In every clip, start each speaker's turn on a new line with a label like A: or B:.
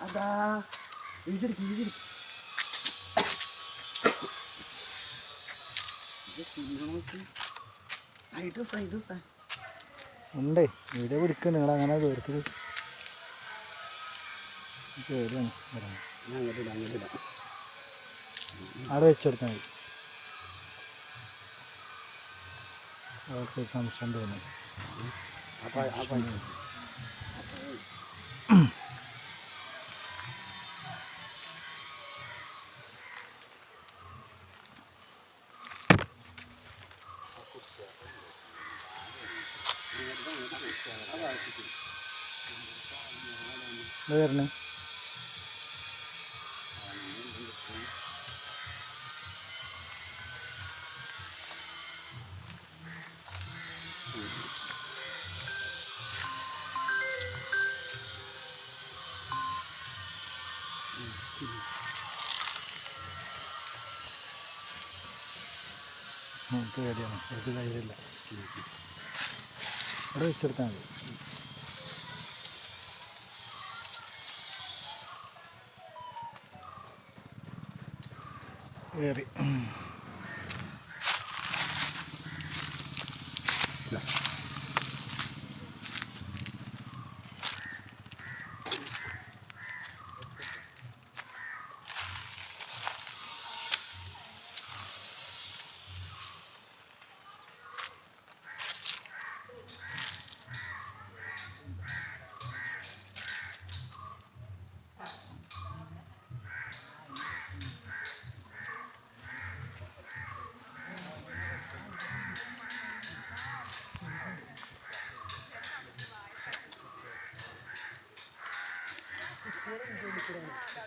A: അതാ side side
B: ഉണ്ടേ video പിടിക്കുന്നു നിങ്ങൾ അങ്ങനെ പേടിയാണ്
A: അങ്ങോട്ടില്ല
B: അവിടെ വെച്ചെടുത്താൽ മതി. അവർക്ക് സംശയം തോന്നി വരണേ? പേടിയാണ്. ഒരു ധൈര്യമില്ല. അവിടെ വെച്ചെടുത്താൽ മതി. കയറി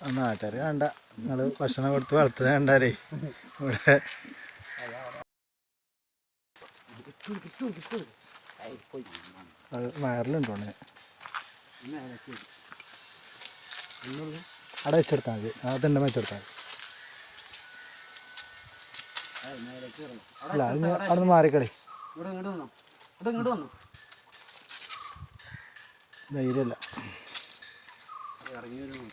B: നാട്ടുകാർ വേണ്ട. നിങ്ങൾ ഭക്ഷണം കൊടുത്ത് വളർത്തുന്ന കണ്ടാലേ. ഇവിടെ അത് അവിടെ വെച്ചെടുത്താൽ മതി. അതിന്റെ വെച്ചെടുത്താൽ അല്ല അത് അവിടെ നിന്ന് മാറിക്കളി ധൈര്യമല്ല
A: ഇറങ്ങി വരുമോ